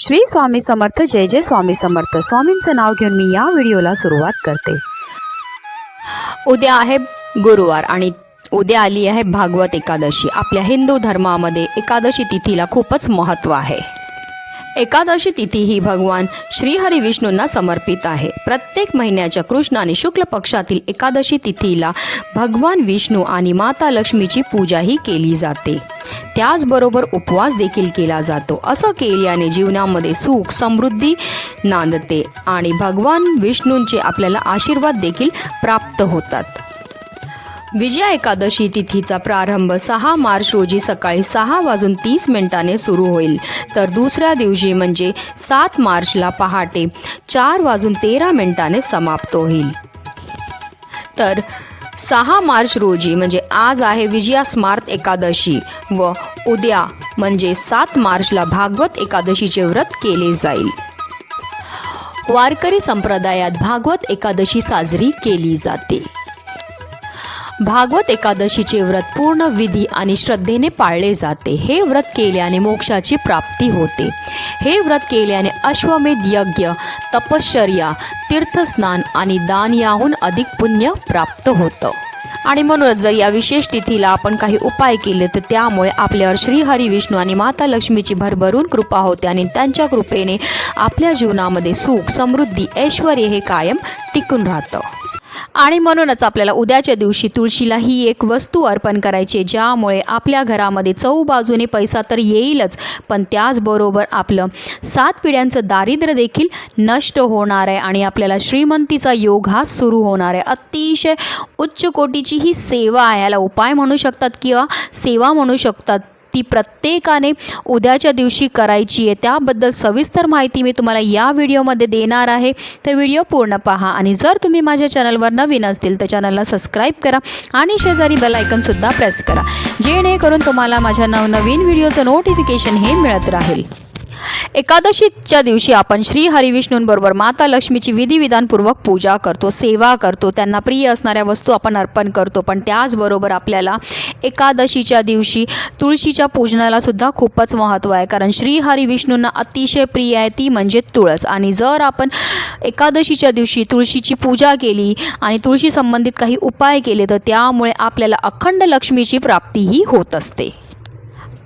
श्री स्वामी समर्थ जय जय स्वामी समर्थ. स्वामींचं नाव घेऊन मी या व्हिडिओला सुरुवात करते. उद्या आहे गुरुवार आणि उद्या आली आहे भागवत एकादशी. आपल्या हिंदू धर्मामध्ये एकादशी तिथीला खूपच महत्त्व आहे. एकादशी तिथी ही भगवान श्रीहरी विष्णूंना समर्पित आहे. प्रत्येक महिन्याच्या कृष्ण आणि शुक्ल पक्षातील एकादशी तिथीला भगवान विष्णू आणि माता लक्ष्मीची पूजाही केली जाते. त्याचबरोबर उपवास देखील केला जातो. असं केल्याने जीवनामध्ये सुख समृद्धी नांदते आणि भगवान विष्णूंचे आपल्याला आशीर्वाद देखील प्राप्त होतात. विजया एकादशी तिथीचा प्रारंभ सहा मार्च रोजी सकाळी सहा वाजून तीस मिनिटाने सुरू होईल. तर दुसऱ्या दिवशी म्हणजे सात मार्चला पहाटे चार वाजून तेरा मिनिटाने समाप्त होईल. तर सहा मार्च रोजी म्हणजे आज आहे विजया स्मार्त एकादशी व उद्या म्हणजे सात मार्चला भागवत एकादशीचे व्रत केले जाईल. वारकरी संप्रदायात भागवत एकादशी साजरी केली जाते. भागवत एकादशीचे व्रत पूर्ण विधी आणि श्रद्धेने पाळले जाते. हे व्रत केल्याने मोक्षाची प्राप्ती होते. हे व्रत केल्याने अश्वमेध यज्ञ तपश्चर्या तीर्थस्नान आणि दान याहून अधिक पुण्य प्राप्त होतं. आणि म्हणूनच जर या विशेष तिथीला आपण काही उपाय केले तर त्यामुळे आपल्यावर श्री हरी विष्णू आणि माता लक्ष्मीची भरभरून कृपा होते आणि त्यांच्या कृपेने आपल्या जीवनामध्ये सुख समृद्धी ऐश्वर हे कायम टिकून राहतं. आणि म्हणूनच आपल्याला उद्याच्या दिवशी तुळशीला ही एक वस्तू अर्पण करायची ज्यामुळे आपल्या घरामध्ये चौबाजूने पैसा तर येईलच पण त्याचबरोबर आपलं सात पिढ्यांचं दारिद्र्य देखील नष्ट होणार आहे आणि आपल्याला श्रीमंतीचा योग हा सुरू होणार आहे. अतिशय उच्च कोटीची ही सेवा आहे. याला उपाय म्हणू शकतात किंवा सेवा म्हणू शकतात. ती प्रत्येकाने उद्याच्या दिवशी करायची आहे. त्याबद्दल सविस्तर माहिती मी तुम्हाला या व्हिडिओमध्ये देणार आहे. तर व्हिडिओ पूर्ण पहा आणि जर तुम्ही माझ्या चॅनलवर नवीन असतील तर चॅनलला सबस्क्राईब करा आणि शेजारी बेलायकनसुद्धा प्रेस करा. जेणेकरून तुम्हाला माझ्या नवनवीन व्हिडिओचं नोटिफिकेशन हे मिळत राहील. एकादशीच्या दिवशी आपण श्री हरिविष्णूंबरोबर माता लक्ष्मीची विधिविधानपूर्वक पूजा करतो सेवा करतो त्यांना प्रिय असणाऱ्या वस्तू आपण अर्पण करतो. पण त्याचबरोबर आपल्याला एकादशीच्या दिवशी तुळशीच्या पूजनाला सुद्धा खूपच महत्त्व आहे. कारण श्री हरिविष्णूंना अतिशय प्रिय आहे ती म्हणजे तुळस. आणि जर आपण एकादशीच्या दिवशी तुळशीची पूजा केली आणि तुळशी संबंधित काही उपाय केले तर त्यामुळे आपल्याला अखंड लक्ष्मीची प्राप्तीही होत असते.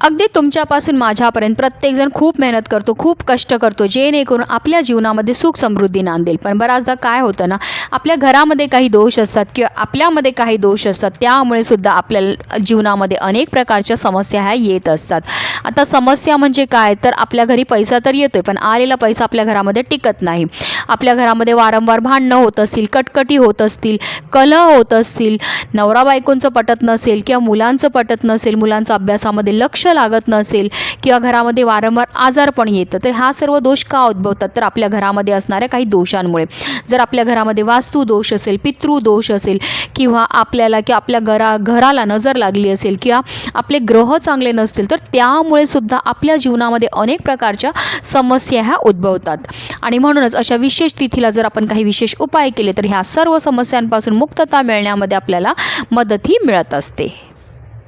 अगदी तुमच्यापासून माझ्यापर्यंत प्रत्येकजण खूप मेहनत करतो खूप कष्ट करतो जेणेकरून आपल्या जीवनामध्ये सुख समृद्धी नांदेल. पण बऱ्याचदा काय होतं ना आपल्या घरामध्ये काही दोष असतात किंवा आपल्यामध्ये काही दोष असतात त्यामुळे सुद्धा आपल्या जीवनामध्ये अनेक प्रकारच्या समस्या ह्या येत असतात. आता समस्या म्हणजे काय? तर आपल्या घरी पैसा तर येतोय पण आलेला पैसा आपल्या घरामध्ये टिकत नाही. आपल्या घरामध्ये वारंवार भांडणं होत असतील कटकटी होत असतील कलह होत असतील नवरा बायकोंचं पटत नसेल किंवा मुलांचं पटत नसेल मुलांचं अभ्यासामध्ये लक्ष लागत नसेल किंवा घरामध्ये वारंवार आजार पण येतं तर हा सर्व दोष का उद्भवतात? तर आपल्या घरामध्ये असणाऱ्या काही दोषांमुळे. जर आपल्या घरामध्ये वास्तू दोष असेल पितृ दोष असेल किंवा आपल्याला किंवा आपल्या घरा घराला नजर लागली असेल किंवा आपले ग्रह चांगले नसतील तर त्यामुळे सुद्धा आपल्या जीवनामध्ये अनेक प्रकारच्या समस्या ह्या उद्भवतात. आणि म्हणूनच अशा विशेष तिथीला जर आपण काही विशेष उपाय केले तर ह्या सर्व समस्यांपासून मुक्तता मिळण्यामध्ये आपल्याला मदतही मिळत असते.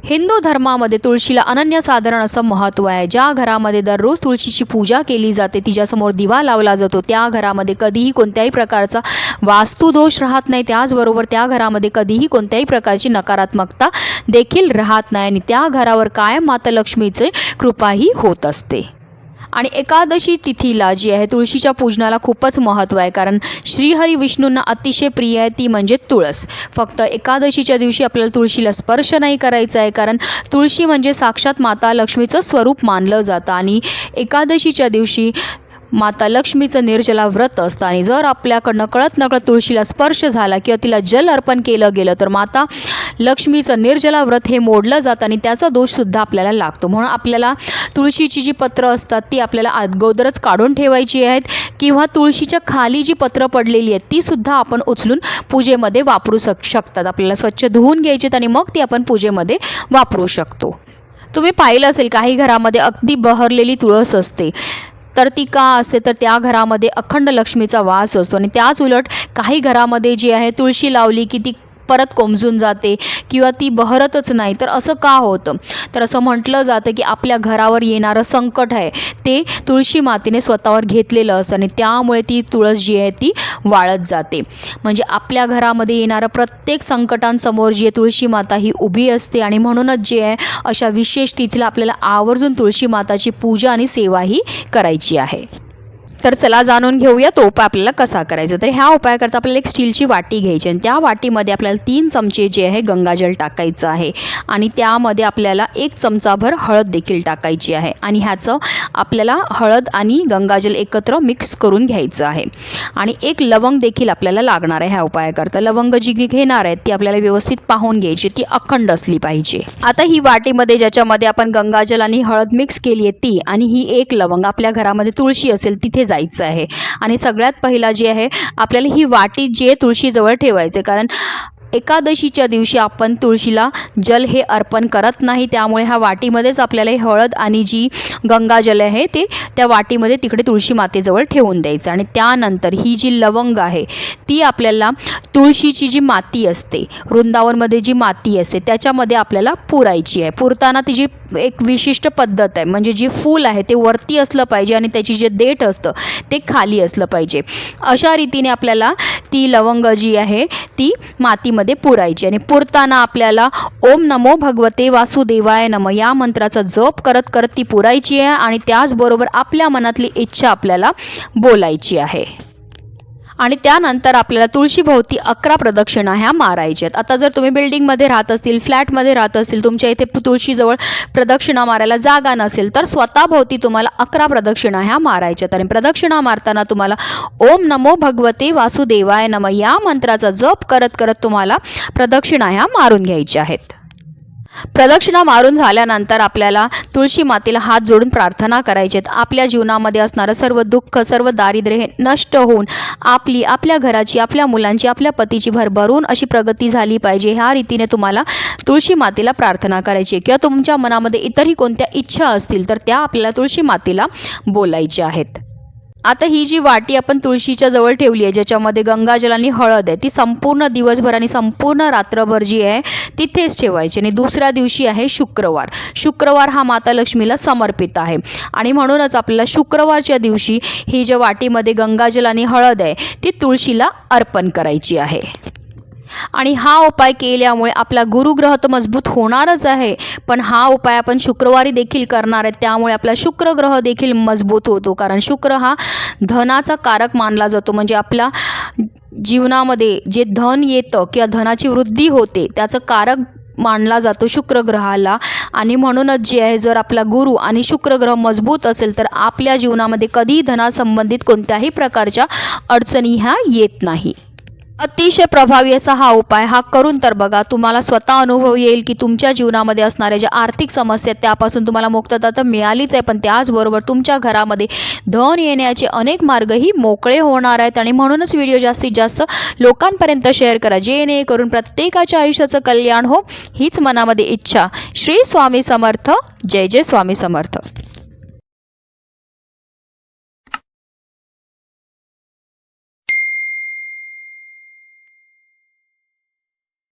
हिंदू धर्मामध्ये तुळशीला अनन्यसाधारण असं महत्त्व आहे. ज्या घरामध्ये दररोज तुळशीची पूजा केली जाते तिच्यासमोर दिवा लावला जातो. त्या घरामध्ये कधीही कोणत्याही प्रकारचा वास्तुदोष राहत नाही. त्याचबरोबर त्या घरामध्ये कधीही कोणत्याही प्रकारची नकारात्मकता देखील राहत नाही आणि त्या घरावर कायम माता लक्ष्मीचे कृपाही होत असते. आणि एकादशी तिथीला जी आहे तुळशीच्या पूजनाला खूपच महत्त्व आहे. कारण श्रीहरी विष्णूंना अतिशय प्रिय आहे ती म्हणजे तुळस. फक्त एकादशीच्या दिवशी आपल्याला तुळशीला स्पर्श नाही करायचा आहे कारण तुळशी म्हणजे साक्षात माता लक्ष्मीचं स्वरूप मानलं जातं. आणि एकादशीच्या दिवशी माता लक्ष्मीचं निर्जला व्रत असतं. आणि जर आपल्याकडनं कळत नकळत तुळशीला स्पर्श झाला किंवा तिला जल अर्पण केलं गेलं तर माता लक्ष्मीचं निर्जला व्रत हे मोडलं जातं आणि त्याचा दोषसुद्धा आपल्याला लागतो. म्हणून आपल्याला तुळशीची जी पत्रं असतात ती आपल्याला अगोदरच काढून ठेवायची आहेत किंवा तुळशीच्या खाली जी पत्रं पडलेली आहेत तीसुद्धा आपण उचलून पूजेमध्ये वापरू शक शकतात. आपल्याला स्वच्छ धुवून घ्यायचीत आणि मग ती आपण पूजेमध्ये वापरू शकतो. तुम्ही पाहिलं असेल काही घरामध्ये अगदी बहरलेली तुळस असते. तर ती का असते तर त्या घरामध्ये अखंड लक्ष्मीचा वास असतो. आणि त्याच उलट काही घरामध्ये जी आहे तुळशी लावली की ती परत कोमजून जाते किंवा ती बहरतच नाही. तर असं का होतं? तर असं म्हटलं जातं की आपल्या घरावर येणारं संकट आहे. ते तुळशी मातेने स्वतःवर घेतलेलं असतं आणि त्यामुळे ती तुळस जी आहे ती वाळत जाते. म्हणजे आपल्या घरामध्ये येणारं प्रत्येक संकटांसमोर जी आहे तुळशी माता ही उभी असते आणि म्हणूनच जे आहे अशा विशेष तिथीला आपल्याला आवर्जून तुळशी माताची पूजा आणि सेवाही करायची आहे. तर चला जाणून घेऊया तो उपाय आपल्याला कसा करायचा. तर ह्या उपायाकरता आपल्याला एक स्टीलची वाटी घ्यायची आणि त्या वाटीमध्ये आपल्याला तीन चमचे जे आहे गंगाजल टाकायचं आहे. आणि त्यामध्ये आपल्याला एक चमचाभर हळद देखील टाकायची आहे. आणि ह्याचं आपल्याला हळद आणि गंगाजल एकत्र मिक्स करून घ्यायचं आहे. आणि एक लवंग देखील आपल्याला लागणार आहे ह्या उपायाकरता. लवंग जी घेणार आहेत ती आपल्याला व्यवस्थित पाहून घ्यायची ती अखंड असली पाहिजे. आता ही वाटीमध्ये ज्याच्यामध्ये आपण गंगाजल आणि हळद मिक्स केली आहे ती आणि ही एक लवंग आपल्या घरामध्ये तुळशी असेल तिथे जायचं आहे. आणि सगळ्यात पहिला जी आहे आपल्याला ही वाटी जी आहे तुळशीजवळ ठेवायचे. कारण एकादशीच्या दिवशी आपण तुळशीला जल हे अर्पण करत नाही त्यामुळे ह्या वाटीमध्येच आपल्याला हे हळद आणि जी गंगाजल आहे ते त्या वाटीमध्ये तिकडे तुळशी मातेजवळ ठेवून द्यायचं. आणि त्यानंतर ही जी लवंग आहे ती आपल्याला तुळशीची जी माती असते वृंदावनमध्ये जी माती असते त्याच्यामध्ये आपल्याला पुरायची आहे. पुरताना ती जी एक विशिष्ट पद्धत आहे. म्हणजे जी फूल आहे ते वरती असलं पाहिजे आणि त्याची जे देठ असतं ते खाली असलं पाहिजे. अशा रीतीने आपल्याला ती लवंग जी आहे ती मातीमध्ये पुरायची. आणि पुरताना आपल्याला ओम नमो भगवते वासुदेवाय नम या मंत्राचा जप करत करत ती पुरायची आहे आणि त्याचबरोबर आपल्या मनातली इच्छा आपल्याला बोलायची आहे. आणि त्यानंतर आपल्याला तुळशीभोवती अकरा प्रदक्षिणा ह्या मारायच्या आहेत. आता जर तुम्ही बिल्डिंगमध्ये राहत असतील फ्लॅटमध्ये राहत असतील तुमच्या इथे तुळशीजवळ प्रदक्षिणा मारायला जागा नसेल तर स्वतःभोवती तुम्हाला अकरा प्रदक्षिणा ह्या मारायच्यात आणि प्रदक्षिणा मारताना तुम्हाला ओम नमो भगवते वासुदेवाय नम या मंत्राचा जप करत करत तुम्हाला प्रदक्षिणा ह्या मारून घ्यायच्या आहेत. प्रदक्षिणा मारून झाल्यानंतर आपल्याला तुळशी मातेला हात जोडून प्रार्थना करायचे आहेत आपल्या जीवनामध्ये असणारं सर्व दुःख सर्व दारिद्र्य हे नष्ट होऊन आपली आपल्या घराची आपल्या मुलांची आपल्या पतीची भरभरून अशी प्रगती झाली पाहिजे. ह्या रीतीने तुम्हाला तुळशी मातेला प्रार्थना करायची किंवा तुमच्या मनामध्ये इतरही कोणत्या इच्छा असतील तर त्या आपल्याला तुळशी मातेला बोलायच्या आहेत. आता ही जी वाटी आपण तुळशीच्या जवळ ठेवली आहे ज्याच्यामध्ये गंगाजल आणि हळद आहे ती संपूर्ण दिवसभर आणि संपूर्ण रात्रभर जी आहे तिथेच ठेवायची. आणि दुसऱ्या दिवशी आहे शुक्रवार. शुक्रवार हा माता लक्ष्मीला समर्पित आहे. आणि म्हणूनच आपल्याला शुक्रवारच्या दिवशी ही ज्या वाटीमध्ये गंगाजल आणि हळद आहे ती तुळशीला अर्पण करायची आहे. आणि हा उपाय केल्यामुळे आपला गुरुग्रह तर मजबूत होणारच आहे पण हा उपाय आपण शुक्रवारी देखील करणार आहे त्यामुळे आपला शुक्र ग्रह देखील मजबूत होतो. कारण शुक्र हा धनाचा कारक मानला जातो. म्हणजे आपल्या जीवनामध्ये जे धन येतं किंवा धनाची वृद्धी होते त्याचं कारक मानला जातो शुक्र ग्रहाला आणि म्हणूनच जे आहे जर आपला गुरु आणि शुक्र ग्रह मजबूत असेल तर आपल्या जीवनामध्ये कधीही धनासंबंधित कोणत्याही प्रकारच्या अडचणी ह्या येत नाही. अतिशय प्रभावी असा हा उपाय हा करून तर बघा. तुम्हाला स्वतः अनुभव येईल की तुमच्या जीवनामध्ये असणाऱ्या ज्या आर्थिक समस्या आहेत त्यापासून तुम्हाला मुक्तता तर मिळालीच आहे. पण त्याचबरोबर तुमच्या घरामध्ये धन येण्याचे अनेक मार्गही मोकळे होणार आहेत. आणि म्हणूनच व्हिडिओ जास्तीत जास्त लोकांपर्यंत शेअर करा. जेणेकरून प्रत्येकाच्या आयुष्याचं कल्याण हो हीच मनामध्ये इच्छा. श्री स्वामी समर्थ. जय जय स्वामी समर्थ.